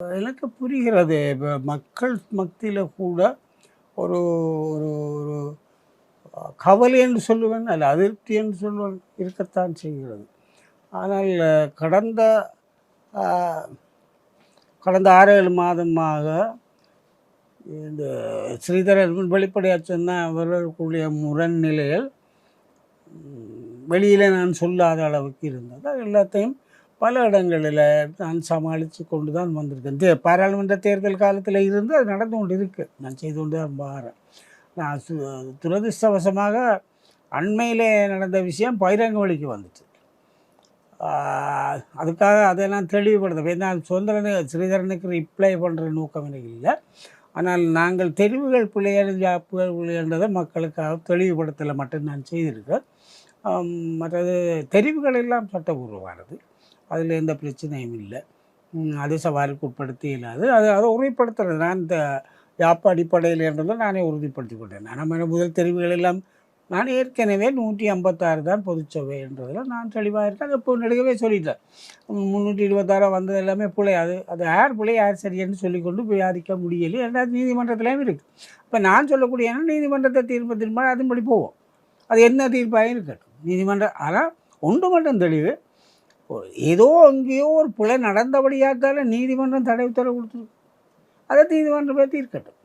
எனக்கு புரிகிறது. இப்போ மக்கள் மத்தியில் கூட ஒரு ஒரு ஒரு கவலை என்று சொல்லுவேன் அல்ல அதிருப்தி என்று சொல்லுவேன் இருக்கத்தான் செய்கிறது. ஆனால் கடந்த கடந்த ஆறு ஏழு மாதமாக இந்த ஸ்ரீதரன் வெளிப்படையாக சொன்னால் அவர்களுடைய முரண்நிலையில் வெளியில் நான் சொல்லாத அளவுக்கு இருந்தது. எல்லாத்தையும் பல இடங்களில் நான் சமாளித்து கொண்டு தான் வந்திருக்கேன். தே பாராளுமன்ற தேர்தல் காலத்தில் இருந்து அது நடந்து கொண்டு இருக்குது நான் செய்து கொண்டு தான் பாறேன் நான் சு துரதிர்ஷ்டவசமாக அண்மையிலே நடந்த விஷயம் பகிரங்க வழிக்கு வந்துச்சு அதுக்காக அதெல்லாம் நான் தெளிவுபடுத்த நான் சுதந்திரனு ஸ்ரீதரனுக்கு ரிப்ளை பண்ணுற நோக்கம் எனக்கு இல்லை. ஆனால் நாங்கள் தெரிவுகள் பிள்ளைகள் ஜாப்புகள் பிள்ளைன்றதை மக்களுக்காக தெளிவுபடுத்தலை மட்டும் நான் செய்திருக்கேன். மற்றது தெரிவுகள் எல்லாம் சட்டபூர்வமானது. அதில் எந்த பிரச்சனையும் இல்லை. அது சவாலுக்கு உட்படுத்தி இல்லாது அது அதை உறுதிப்படுத்துறது. நான் இந்த யாப்பு அடிப்படையில் என்றதை நானே உறுதிப்படுத்தி கொண்டேன். நான் நம்ம முதல் தெரிவுகள் எல்லாம் நான் ஏற்கனவே நூற்றி ஐம்பத்தாறு தான் பொதுச்சொவை என்றதில் நான் தெளிவாக இருக்கேன். அது இப்போ நெடுகவே சொல்லிட்டேன். முந்நூற்றி இருபத்தாறு வந்தது எல்லாமே பிள்ளை அது அது யார் பிள்ளை யார் சரின்னு சொல்லிக்கொண்டு விவாதிக்க முடியலை. ரெண்டாவது நீதிமன்றத்துலேயும் இருக்குது இப்போ நான் சொல்லக்கூடிய நீதிமன்றத்தை தீர்ப்பு திரும்ப அதன்படி போவோம். அது என்ன தீர்ப்பாக இருக்கட்டும். நீதிமன்றம் ஆனால் ஒன்று மட்டும் தெளிவு. ஏதோ அங்கேயோ ஒரு பிழை நடந்தபடியாத்தால நீதிமன்றம் தடை உத்தரவு கொடுத்துருக்கு அதை நீதிமன்றமே தீர்க்கட்டும்